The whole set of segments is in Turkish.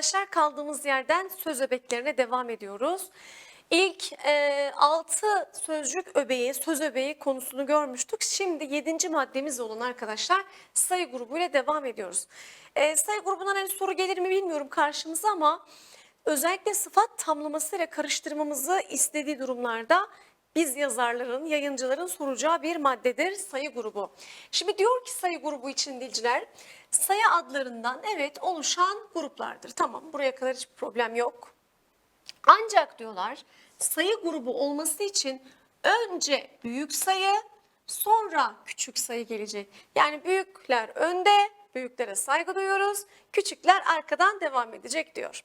arkadaşlar kaldığımız yerden söz öbeklerine devam ediyoruz. İlk e, 6 sözcük öbeği, söz öbeği konusunu görmüştük. Şimdi 7. maddemiz olan arkadaşlar sayı grubuyla devam ediyoruz. E, sayı grubundan hani soru gelir mi bilmiyorum karşımıza ama özellikle sıfat tamlamasıyla karıştırmamızı istediği durumlarda biz yazarların, yayıncıların soracağı bir maddedir sayı grubu. Şimdi diyor ki sayı grubu için dilciler sayı adlarından evet oluşan gruplardır. Tamam buraya kadar hiçbir problem yok. Ancak diyorlar sayı grubu olması için önce büyük sayı sonra küçük sayı gelecek. Yani büyükler önde, büyüklere saygı duyuyoruz. Küçükler arkadan devam edecek diyor.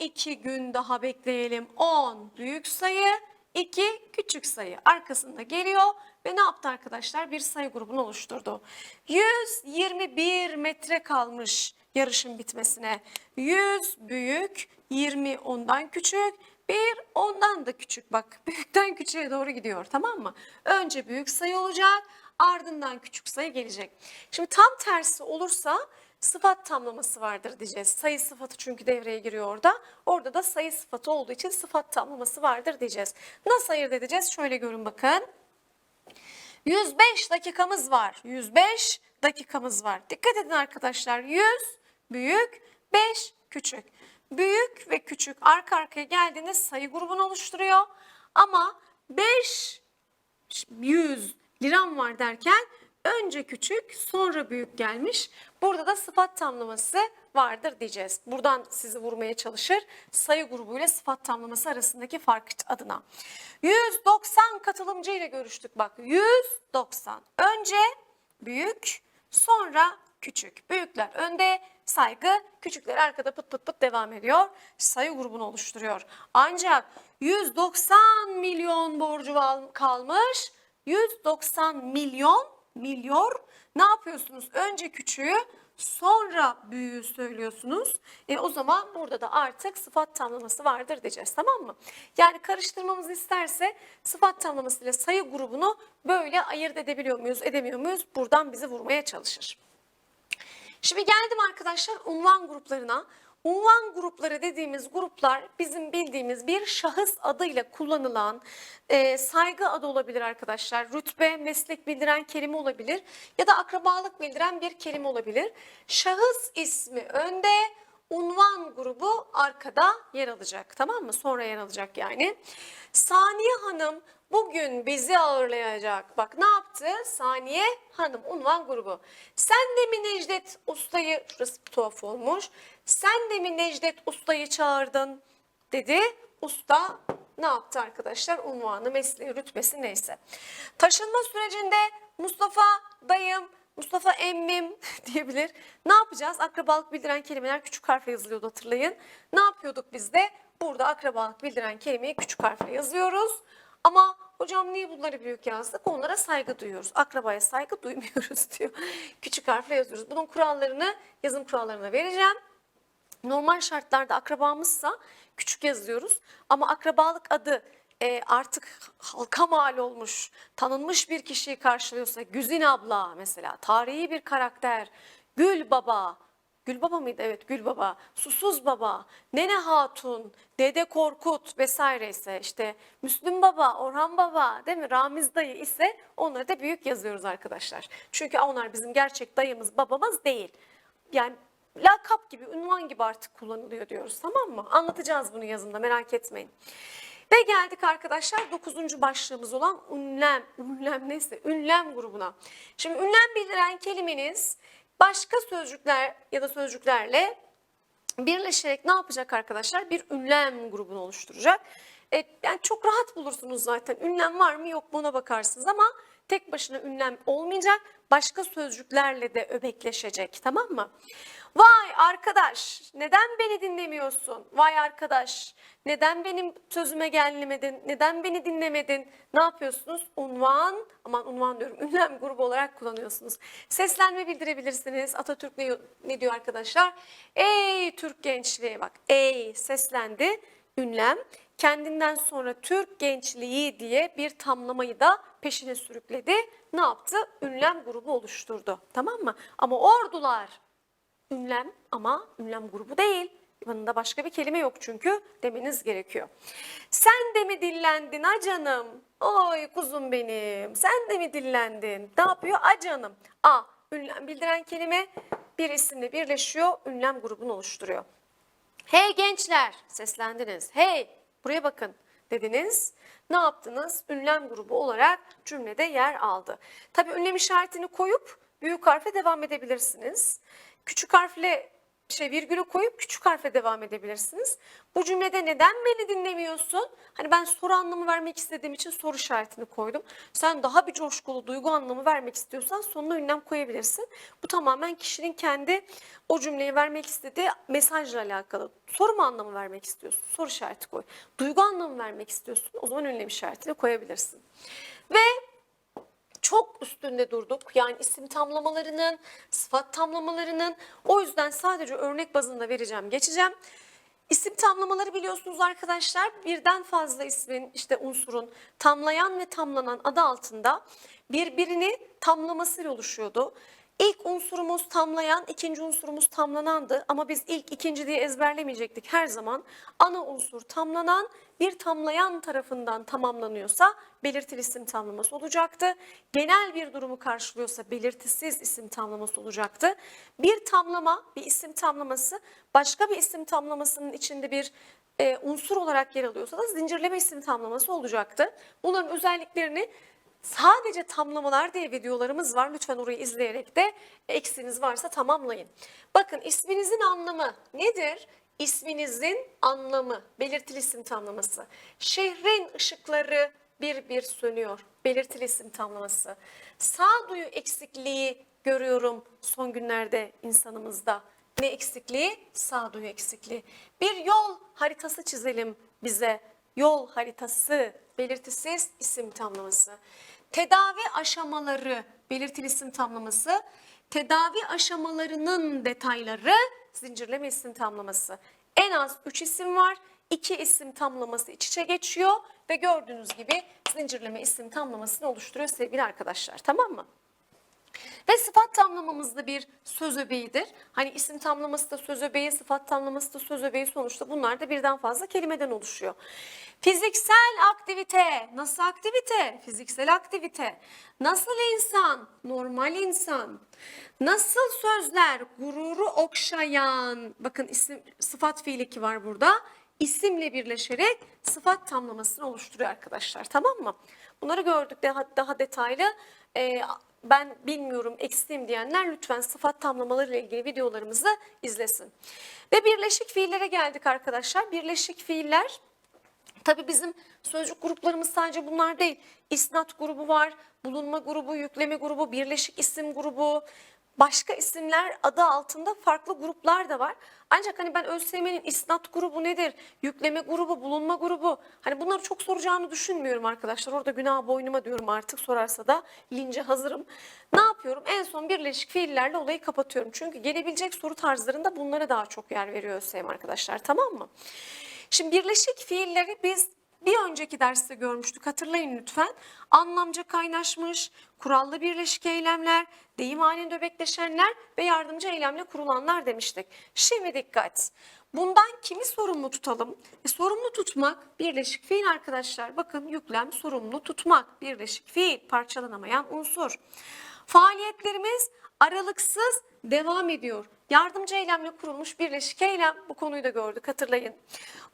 12 gün daha bekleyelim. 10 büyük sayı, 2 küçük sayı arkasında geliyor ve ne yaptı arkadaşlar? Bir sayı grubunu oluşturdu. 121 metre kalmış yarışın bitmesine. 100 büyük, 20 ondan küçük, 1 ondan da küçük. Bak büyükten küçüğe doğru gidiyor tamam mı? Önce büyük sayı olacak ardından küçük sayı gelecek. Şimdi tam tersi olursa sıfat tamlaması vardır diyeceğiz. Sayı sıfatı çünkü devreye giriyor orada. Orada da sayı sıfatı olduğu için sıfat tamlaması vardır diyeceğiz. Nasıl ayırt edeceğiz? Şöyle görün bakın. 105 dakikamız var. 105 dakikamız var. Dikkat edin arkadaşlar. 100 büyük, 5 küçük. Büyük ve küçük arka arkaya geldiğinde sayı grubunu oluşturuyor. Ama 5 100 liram var derken önce küçük sonra büyük gelmiş. Burada da sıfat tamlaması vardır diyeceğiz. Buradan sizi vurmaya çalışır. Sayı grubuyla sıfat tamlaması arasındaki fark adına. 190 katılımcı ile görüştük bak. 190. Önce büyük sonra küçük. Büyükler önde saygı, küçükler arkada pıt pıt pıt devam ediyor. Sayı grubunu oluşturuyor. Ancak 190 milyon borcu kalmış. 190 milyon milyon ne yapıyorsunuz? Önce küçüğü sonra büyüğü söylüyorsunuz. E, o zaman burada da artık sıfat tamlaması vardır diyeceğiz tamam mı? Yani karıştırmamızı isterse sıfat tamlaması ile sayı grubunu böyle ayırt edebiliyor muyuz edemiyor muyuz? Buradan bizi vurmaya çalışır. Şimdi geldim arkadaşlar unvan gruplarına. Unvan grupları dediğimiz gruplar bizim bildiğimiz bir şahıs adıyla kullanılan e, saygı adı olabilir arkadaşlar. Rütbe, meslek bildiren kelime olabilir ya da akrabalık bildiren bir kelime olabilir. Şahıs ismi önde, unvan grubu arkada yer alacak tamam mı? Sonra yer alacak yani. Saniye Hanım bugün bizi ağırlayacak. Bak ne yaptı? Saniye Hanım unvan grubu. Sen de mi Necdet Usta'yı, şurası tuhaf olmuş. Sen de mi Necdet Usta'yı çağırdın dedi. Usta ne yaptı arkadaşlar? Unvanı, mesleği, rütbesi neyse. Taşınma sürecinde Mustafa dayım, Mustafa emmim diyebilir. Ne yapacağız? Akrabalık bildiren kelimeler küçük harfle yazılıyordu hatırlayın. Ne yapıyorduk biz de? Burada akrabalık bildiren kelimeyi küçük harfle yazıyoruz. Ama hocam niye bunları büyük yazdık? Onlara saygı duyuyoruz. Akrabaya saygı duymuyoruz diyor. Küçük harfle yazıyoruz. Bunun kurallarını yazım kurallarına vereceğim. Normal şartlarda akrabamızsa küçük yazıyoruz ama akrabalık adı e, artık halka mal olmuş, tanınmış bir kişiyi karşılıyorsa Güzin abla mesela, tarihi bir karakter, Gül baba, Gül baba mıydı? Evet Gül baba, Susuz baba, Nene Hatun, Dede Korkut vesaire ise işte Müslüm baba, Orhan baba değil mi? Ramiz dayı ise onları da büyük yazıyoruz arkadaşlar. Çünkü onlar bizim gerçek dayımız, babamız değil. Yani lakap gibi, ünvan gibi artık kullanılıyor diyoruz tamam mı? Anlatacağız bunu yazında merak etmeyin. Ve geldik arkadaşlar 9. başlığımız olan ünlem, ünlem neyse ünlem grubuna. Şimdi ünlem bildiren kelimeniz başka sözcükler ya da sözcüklerle birleşerek ne yapacak arkadaşlar? Bir ünlem grubunu oluşturacak. E, yani çok rahat bulursunuz zaten. Ünlem var mı yok mu ona bakarsınız ama tek başına ünlem olmayacak. Başka sözcüklerle de öbekleşecek tamam mı? Vay arkadaş neden beni dinlemiyorsun? Vay arkadaş neden benim sözüme gelmedin? Neden beni dinlemedin? Ne yapıyorsunuz? Unvan, aman unvan diyorum ünlem grubu olarak kullanıyorsunuz. Seslenme bildirebilirsiniz. Atatürk ne, ne diyor arkadaşlar? Ey Türk gençliği bak ey seslendi ünlem. Kendinden sonra Türk gençliği diye bir tamlamayı da peşine sürükledi. Ne yaptı? Ünlem grubu oluşturdu. Tamam mı? Ama ordular ünlem ama ünlem grubu değil. Yanında başka bir kelime yok çünkü demeniz gerekiyor. Sen de mi dillendin a canım? Oy kuzum benim. Sen de mi dillendin? Ne yapıyor? A canım. A. Ünlem bildiren kelime bir isimle birleşiyor. Ünlem grubunu oluşturuyor. Hey gençler seslendiniz. Hey buraya bakın dediniz. Ne yaptınız? Ünlem grubu olarak cümlede yer aldı. Tabii ünlem işaretini koyup büyük harfe devam edebilirsiniz. Küçük harfle şey virgülü koyup küçük harfe devam edebilirsiniz. Bu cümlede neden beni dinlemiyorsun? Hani ben soru anlamı vermek istediğim için soru işaretini koydum. Sen daha bir coşkulu duygu anlamı vermek istiyorsan sonuna ünlem koyabilirsin. Bu tamamen kişinin kendi o cümleyi vermek istediği mesajla alakalı. Soru mu anlamı vermek istiyorsun? Soru işareti koy. Duygu anlamı vermek istiyorsun. O zaman ünlem işaretini koyabilirsin. Ve çok üstünde durduk. Yani isim tamlamalarının, sıfat tamlamalarının. O yüzden sadece örnek bazında vereceğim, geçeceğim. İsim tamlamaları biliyorsunuz arkadaşlar birden fazla ismin işte unsurun tamlayan ve tamlanan adı altında birbirini tamlamasıyla oluşuyordu. İlk unsurumuz tamlayan, ikinci unsurumuz tamlanandı ama biz ilk ikinci diye ezberlemeyecektik her zaman. Ana unsur tamlanan, bir tamlayan tarafından tamamlanıyorsa belirtili isim tamlaması olacaktı. Genel bir durumu karşılıyorsa belirtisiz isim tamlaması olacaktı. Bir tamlama, bir isim tamlaması başka bir isim tamlamasının içinde bir e, unsur olarak yer alıyorsa da zincirleme isim tamlaması olacaktı. Bunların özelliklerini Sadece tamlamalar diye videolarımız var. Lütfen orayı izleyerek de eksiğiniz varsa tamamlayın. Bakın isminizin anlamı nedir? İsminizin anlamı, belirtili isim tamlaması. Şehrin ışıkları bir bir sönüyor, belirtili isim tamlaması. Sağduyu eksikliği görüyorum son günlerde insanımızda. Ne eksikliği? Sağduyu eksikliği. Bir yol haritası çizelim bize. Yol haritası, belirtisiz isim tamlaması. Tedavi aşamaları, belirtili isim tamlaması. Tedavi aşamalarının detayları, zincirleme isim tamlaması. En az 3 isim var. 2 isim tamlaması iç içe geçiyor ve gördüğünüz gibi zincirleme isim tamlamasını oluşturuyor sevgili arkadaşlar. Tamam mı? Ve sıfat tamlamamız da bir söz öbeğidir. Hani isim tamlaması da söz öbeği, sıfat tamlaması da söz öbeği sonuçta bunlar da birden fazla kelimeden oluşuyor. Fiziksel aktivite, nasıl aktivite? Fiziksel aktivite. Nasıl insan? Normal insan. Nasıl sözler? Gururu okşayan. Bakın isim sıfat fiili ki var burada. İsimle birleşerek sıfat tamlamasını oluşturuyor arkadaşlar. Tamam mı? Bunları gördük daha, daha detaylı. Ee, ben bilmiyorum eksiğim diyenler lütfen sıfat tamlamaları ile ilgili videolarımızı izlesin. Ve birleşik fiillere geldik arkadaşlar. Birleşik fiiller Tabii bizim sözcük gruplarımız sadece bunlar değil. İsnat grubu var, bulunma grubu, yükleme grubu, birleşik isim grubu, başka isimler adı altında farklı gruplar da var. Ancak hani ben ÖSYM'nin isnat grubu nedir, yükleme grubu, bulunma grubu hani bunları çok soracağını düşünmüyorum arkadaşlar. Orada günah boynuma diyorum artık sorarsa da lince hazırım. Ne yapıyorum? En son birleşik fiillerle olayı kapatıyorum. Çünkü gelebilecek soru tarzlarında bunlara daha çok yer veriyor ÖSYM arkadaşlar tamam mı? Şimdi birleşik fiilleri biz bir önceki derste görmüştük hatırlayın lütfen. Anlamca kaynaşmış, kurallı birleşik eylemler, deyim halinde öbekleşenler ve yardımcı eylemle kurulanlar demiştik. Şimdi dikkat. Bundan kimi sorumlu tutalım? E, sorumlu tutmak birleşik fiil arkadaşlar. Bakın yüklem sorumlu tutmak birleşik fiil parçalanamayan unsur. Faaliyetlerimiz aralıksız devam ediyor. Yardımcı eylemle kurulmuş birleşik eylem bu konuyu da gördük hatırlayın.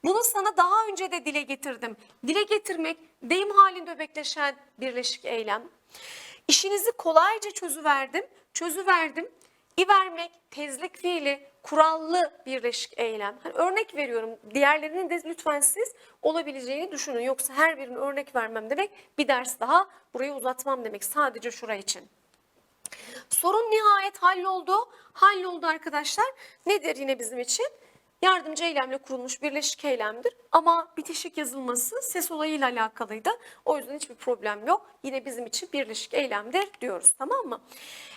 Bunu sana daha önce de dile getirdim. Dile getirmek deyim halinde öbekleşen birleşik eylem. İşinizi kolayca çözüverdim. Çözüverdim. İ vermek, tezlik fiili, kurallı birleşik eylem. Hani örnek veriyorum. Diğerlerinin de lütfen siz olabileceğini düşünün. Yoksa her birinin örnek vermem demek bir ders daha burayı uzatmam demek. Sadece şura için. Sorun nihayet halloldu. Halloldu arkadaşlar. Nedir yine bizim için? Yardımcı eylemle kurulmuş birleşik eylemdir. Ama bitişik yazılması ses olayıyla alakalıydı. O yüzden hiçbir problem yok. Yine bizim için birleşik eylemdir diyoruz. Tamam mı?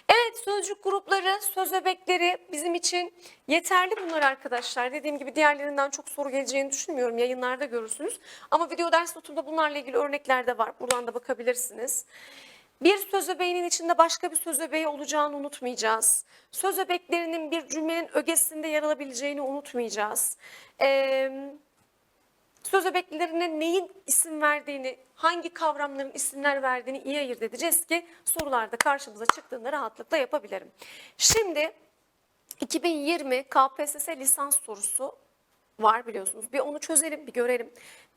Evet sözcük grupları, söz öbekleri bizim için yeterli bunlar arkadaşlar. Dediğim gibi diğerlerinden çok soru geleceğini düşünmüyorum. Yayınlarda görürsünüz. Ama video ders notumda bunlarla ilgili örnekler de var. Buradan da bakabilirsiniz. Bir söz öbeğinin içinde başka bir söz öbeği olacağını unutmayacağız. Söz öbeklerinin bir cümlenin ögesinde yer alabileceğini unutmayacağız. Ee, söz öbeklerine neyin isim verdiğini, hangi kavramların isimler verdiğini iyi ayırt edeceğiz ki sorularda karşımıza çıktığında rahatlıkla yapabilirim. Şimdi 2020 KPSS lisans sorusu var biliyorsunuz. Bir onu çözelim, bir görelim.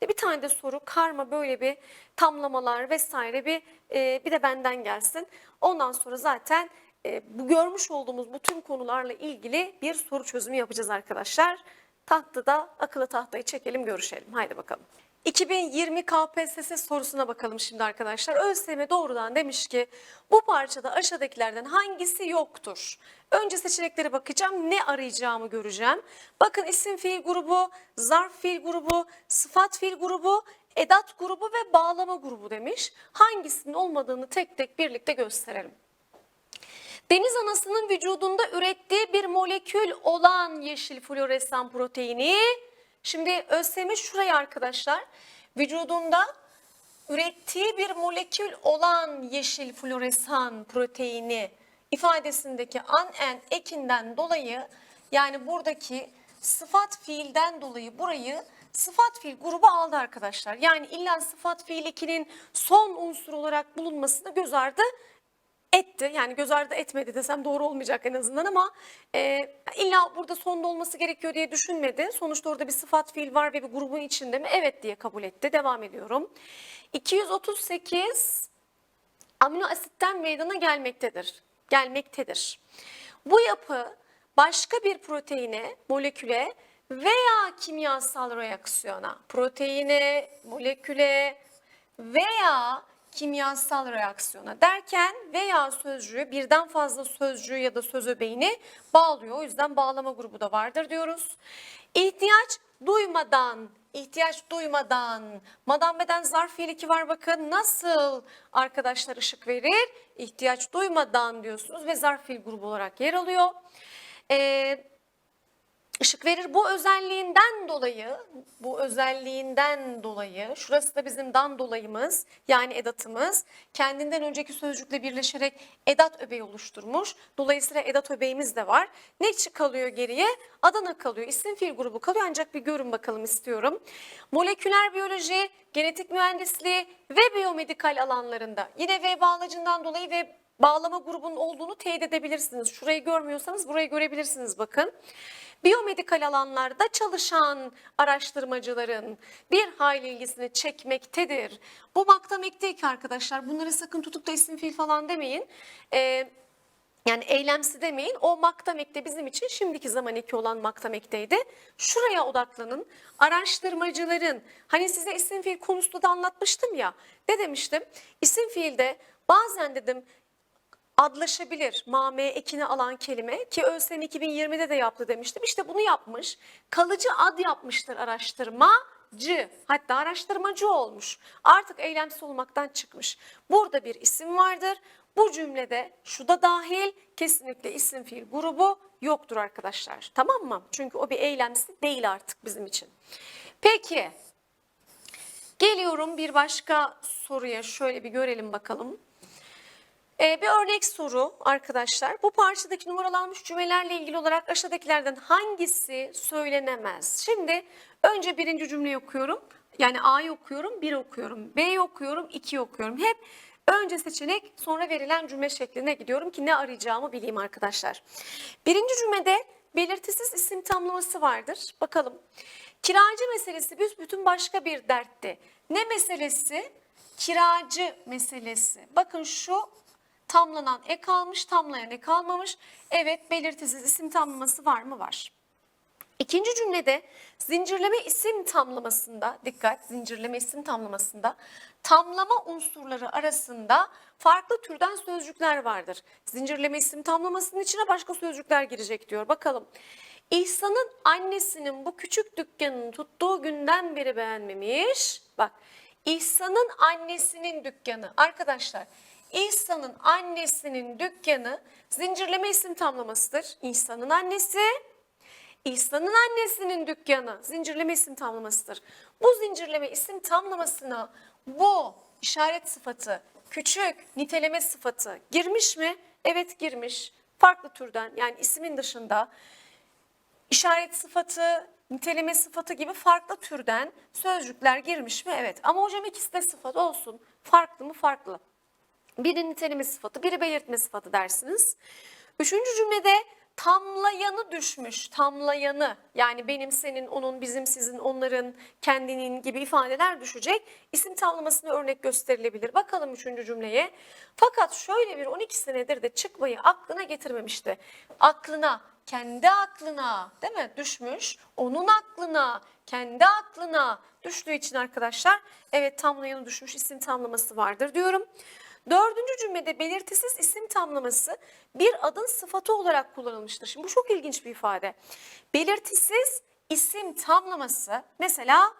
Ve bir tane de soru karma böyle bir tamlamalar vesaire bir e, bir de benden gelsin. Ondan sonra zaten e, bu görmüş olduğumuz bu tüm konularla ilgili bir soru çözümü yapacağız arkadaşlar. Tahtada akıllı tahtayı çekelim görüşelim. Haydi bakalım. 2020 KPSS sorusuna bakalım şimdi arkadaşlar. ÖSYM doğrudan demiş ki bu parçada aşağıdakilerden hangisi yoktur? Önce seçeneklere bakacağım. Ne arayacağımı göreceğim. Bakın isim fiil grubu, zarf fiil grubu, sıfat fiil grubu, edat grubu ve bağlama grubu demiş. Hangisinin olmadığını tek tek birlikte gösterelim. Deniz anasının vücudunda ürettiği bir molekül olan yeşil floresan proteini. Şimdi ÖSYM şuraya arkadaşlar. Vücudunda ürettiği bir molekül olan yeşil floresan proteini ifadesindeki an en ekinden dolayı yani buradaki sıfat fiilden dolayı burayı sıfat fiil grubu aldı arkadaşlar. Yani illa sıfat fiil ekinin son unsur olarak bulunmasını göz ardı etti. Yani göz ardı etmedi desem doğru olmayacak en azından ama e, illa burada sonda olması gerekiyor diye düşünmedi. Sonuçta orada bir sıfat fiil var ve bir grubun içinde mi? Evet diye kabul etti. Devam ediyorum. 238 amino asitten meydana gelmektedir. Gelmektedir. Bu yapı başka bir proteine, moleküle veya kimyasal reaksiyona, proteine, moleküle veya kimyasal reaksiyona derken veya sözcüğü birden fazla sözcüğü ya da söz öbeğini bağlıyor. O yüzden bağlama grubu da vardır diyoruz. İhtiyaç duymadan, ihtiyaç duymadan, madam beden zarf fiil iki var bakın nasıl arkadaşlar ışık verir? İhtiyaç duymadan diyorsunuz ve zarf fiil grubu olarak yer alıyor. Ee, ışık verir. Bu özelliğinden dolayı, bu özelliğinden dolayı, şurası da bizim dan dolayımız yani edatımız kendinden önceki sözcükle birleşerek edat öbeği oluşturmuş. Dolayısıyla edat öbeğimiz de var. Ne kalıyor geriye? Adana kalıyor, isim fiil grubu kalıyor ancak bir görün bakalım istiyorum. Moleküler biyoloji, genetik mühendisliği ve biyomedikal alanlarında yine V bağlacından dolayı ve bağlama grubunun olduğunu teyit edebilirsiniz. Şurayı görmüyorsanız burayı görebilirsiniz bakın. Biyomedikal alanlarda çalışan araştırmacıların bir hayli ilgisini çekmektedir. Bu maktamek değil ki arkadaşlar. Bunları sakın tutup da isim fiil falan demeyin. Ee, yani eylemsi demeyin. O maktamekte bizim için şimdiki zaman eki olan maktamekteydi. Şuraya odaklanın. Araştırmacıların hani size isim fiil konusunda da anlatmıştım ya. Ne demiştim? İsim fiilde bazen dedim adlaşabilir. Mame ekini alan kelime ki ÖSYM 2020'de de yaptı demiştim. İşte bunu yapmış. Kalıcı ad yapmıştır araştırmacı. Hatta araştırmacı olmuş. Artık eylemsi olmaktan çıkmış. Burada bir isim vardır. Bu cümlede şu da dahil kesinlikle isim fiil grubu yoktur arkadaşlar. Tamam mı? Çünkü o bir eylemsi değil artık bizim için. Peki. Geliyorum bir başka soruya şöyle bir görelim bakalım. Ee, bir örnek soru arkadaşlar. Bu parçadaki numaralanmış cümlelerle ilgili olarak aşağıdakilerden hangisi söylenemez? Şimdi önce birinci cümleyi okuyorum. Yani A'yı okuyorum, 1 okuyorum. B'yi okuyorum, 2 okuyorum. Hep önce seçenek sonra verilen cümle şekline gidiyorum ki ne arayacağımı bileyim arkadaşlar. Birinci cümlede belirtisiz isim tamlaması vardır. Bakalım. Kiracı meselesi büsbütün başka bir dertti. Ne meselesi? Kiracı meselesi. Bakın şu tamlanan ek almış, tamlayan ek almamış. Evet belirtisiz isim tamlaması var mı? Var. İkinci cümlede zincirleme isim tamlamasında, dikkat zincirleme isim tamlamasında tamlama unsurları arasında farklı türden sözcükler vardır. Zincirleme isim tamlamasının içine başka sözcükler girecek diyor. Bakalım. İhsan'ın annesinin bu küçük dükkanını tuttuğu günden beri beğenmemiş. Bak İhsan'ın annesinin dükkanı. Arkadaşlar İhsan'ın annesinin dükkanı zincirleme isim tamlamasıdır. İhsan'ın annesi, İhsan'ın annesinin dükkanı zincirleme isim tamlamasıdır. Bu zincirleme isim tamlamasına bu işaret sıfatı, küçük, niteleme sıfatı girmiş mi? Evet girmiş. Farklı türden yani ismin dışında işaret sıfatı, niteleme sıfatı gibi farklı türden sözcükler girmiş mi? Evet. Ama hocam ikisi de sıfat olsun. Farklı mı? Farklı. Biri niteleme sıfatı, biri belirtme sıfatı dersiniz. Üçüncü cümlede tamlayanı düşmüş, tamlayanı yani benim, senin, onun, bizim, sizin, onların, kendinin gibi ifadeler düşecek. İsim tamlamasına örnek gösterilebilir. Bakalım üçüncü cümleye. Fakat şöyle bir 12 senedir de çıkmayı aklına getirmemişti. Aklına, kendi aklına değil mi düşmüş, onun aklına, kendi aklına düştüğü için arkadaşlar evet tamlayanı düşmüş isim tamlaması vardır diyorum. Dördüncü cümlede belirtisiz isim tamlaması bir adın sıfatı olarak kullanılmıştır. Şimdi bu çok ilginç bir ifade. Belirtisiz isim tamlaması mesela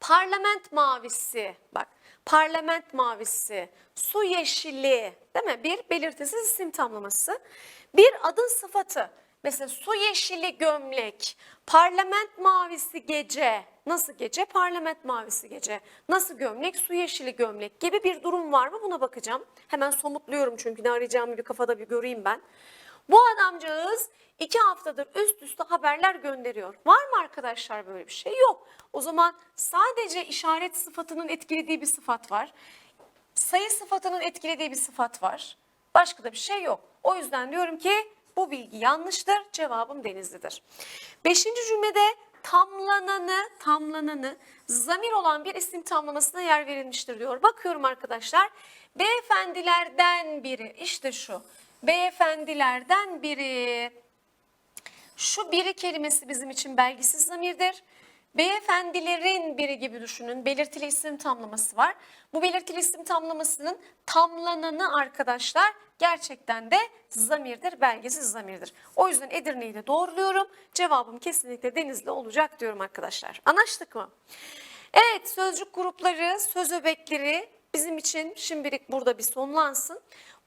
parlament mavisi bak parlament mavisi su yeşili değil mi bir belirtisiz isim tamlaması bir adın sıfatı mesela su yeşili gömlek parlament mavisi gece nasıl gece parlament mavisi gece nasıl gömlek su yeşili gömlek gibi bir durum var mı buna bakacağım hemen somutluyorum çünkü ne arayacağımı bir kafada bir göreyim ben bu adamcağız iki haftadır üst üste haberler gönderiyor. Var mı arkadaşlar böyle bir şey? Yok. O zaman sadece işaret sıfatının etkilediği bir sıfat var. Sayı sıfatının etkilediği bir sıfat var. Başka da bir şey yok. O yüzden diyorum ki bu bilgi yanlıştır. Cevabım Denizli'dir. Beşinci cümlede tamlananı, tamlananı zamir olan bir isim tamlamasına yer verilmiştir diyor. Bakıyorum arkadaşlar. Beyefendilerden biri işte şu. Beyefendilerden biri. Şu biri kelimesi bizim için belgisiz zamirdir. Beyefendilerin biri gibi düşünün. Belirtili isim tamlaması var. Bu belirtili isim tamlamasının tamlananı arkadaşlar gerçekten de zamirdir, belgesiz zamirdir. O yüzden Edirne'yi de doğruluyorum. Cevabım kesinlikle Denizli olacak diyorum arkadaşlar. Anlaştık mı? Evet sözcük grupları, söz öbekleri bizim için şimdilik burada bir sonlansın.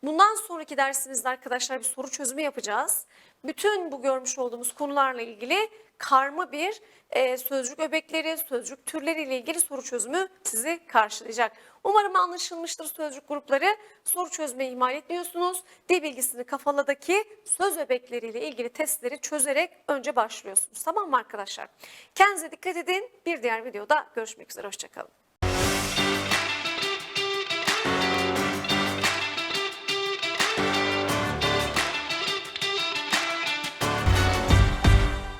Bundan sonraki dersimizde arkadaşlar bir soru çözümü yapacağız. Bütün bu görmüş olduğumuz konularla ilgili karma bir e, sözcük öbekleri, sözcük türleriyle ilgili soru çözümü sizi karşılayacak. Umarım anlaşılmıştır sözcük grupları. Soru çözmeyi ihmal etmiyorsunuz. Dil bilgisini kafaladaki söz öbekleriyle ilgili testleri çözerek önce başlıyorsunuz. Tamam mı arkadaşlar? Kendinize dikkat edin. Bir diğer videoda görüşmek üzere. Hoşçakalın.